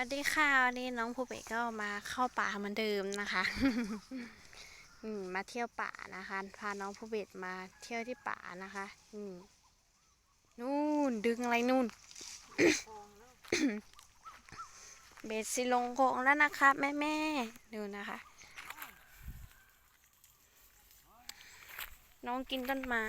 วัสดีค่ะวันนี้น้องภูเบศก็มาเข้าป่าเหมือนเดิมนะคะอืมมาเที่ยวป่านะคะ พาน้องภูเบศมาเที่ยวที่ป่านะคะ อืมนู่นดึงอะไรนู่น เบสสิลงโกงแล้วนะคะ แม่แม่ๆดูนะคะ น้องกินต้นไม้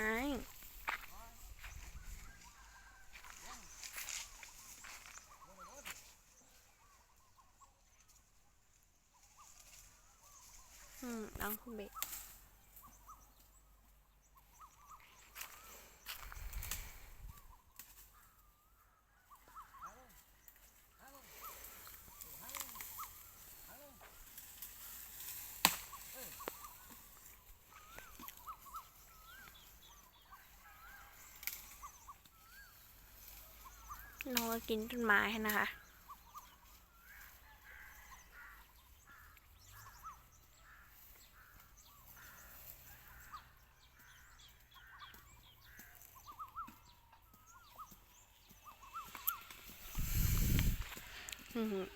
อืมน้องภูเบศน้องก็กินต้นไม้นะคะ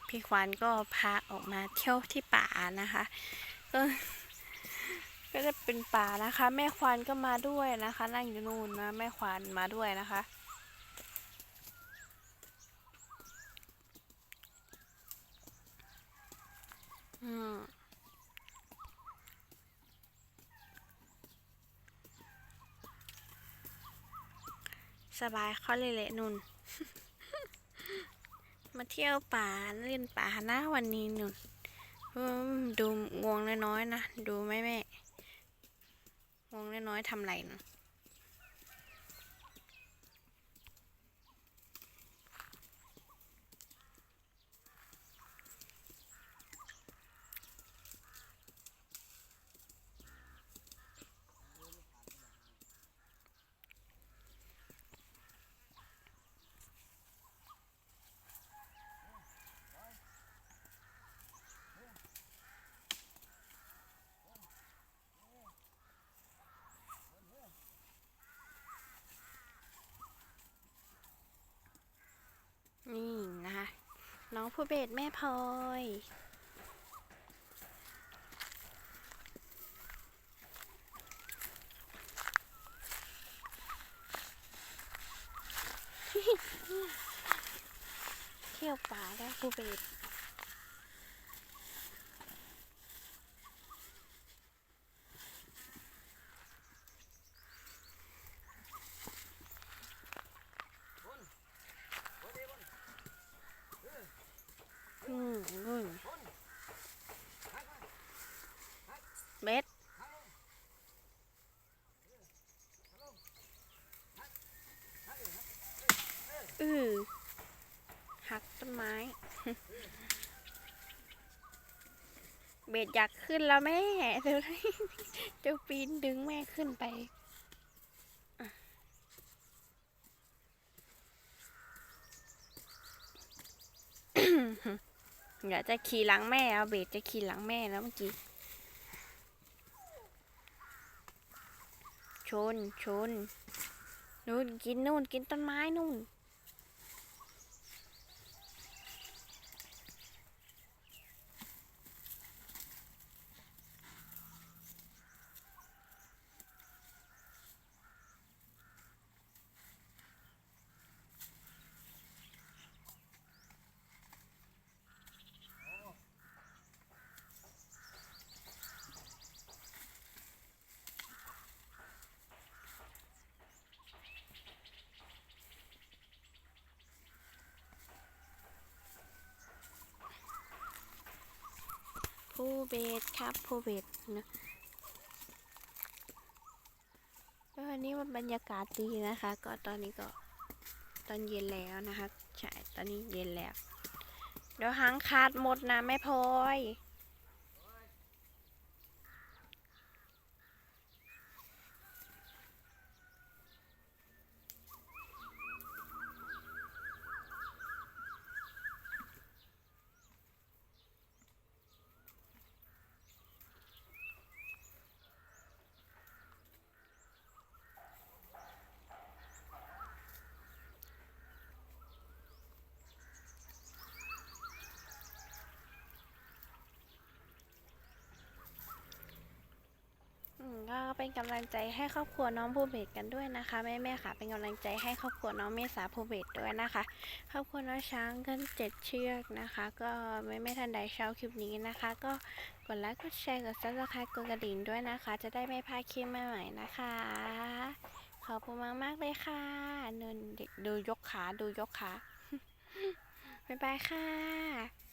พี่ควานก็พาออกมาเที่ยวที่ป่านะคะ ก็ก็จะเป็นป่านะคะ แม่ควานก็มาด้วยนะคะ นั่งอยู่นู่นนะ แม่ควานมาด้วยนะคะ อืมสบายเขาเลยแหละนุ่น เที่ยวป่าเล่นป่านะวันนี้หนุนดูงวงน้อยๆนะ ดูไหมแม่งวงน้อยๆทำไรนะนี่นะคะ น้อง ผู้เบสแม่พลอยเที่ยวป่าได้ผู้เบส นู่นเบ็ดอือหักต้นไม้ เบ็ดอยากขึ้นแล้วแม่ เดี๋ยวนะเจ้าปีนดึงแม่ขึ้นไปอะ เดี๋ยวจะขี่หลังแม่เอาเบ็ดจะขี่หลังแม่แล้วเมื่อกี้ ชนชน นู่นกินนู่นกินต้นไม้นู่น ผู้ เบสครับผู้เบสนะก็วันนี้มันบรรยากาศดีนะคะ ก็ตอนนี้ก็ตอนเย็นแล้วนะคะ ใช่ ตอนนี้เย็นแล้ว เดี๋ยวหางขาดหมดนะแม่พลอย เป็นกำลังใจให้ครอบครัวน้องภูเบศกันด้วยนะคะแม่แม่ค่ะ เป็นกำลังใจให้ครอบครัวน้องเมษาภูเบศด้วยนะคะ ครอบครัวน้องช้างกันเจ็ดเชือกนะคะ ก็ไม่ไม่ทันใดเช้าคลิปนี้นะคะ ก็กดไลค์กดแชร์กดซับสไครต์กดกระดิ่งด้วยนะคะ จะได้ไม่พลาดคลิปใหม่ๆนะคะ ขอบคุณมากมากเลยค่ะเนินดูยกขาดูยกขาบ๊ายบายค่ะ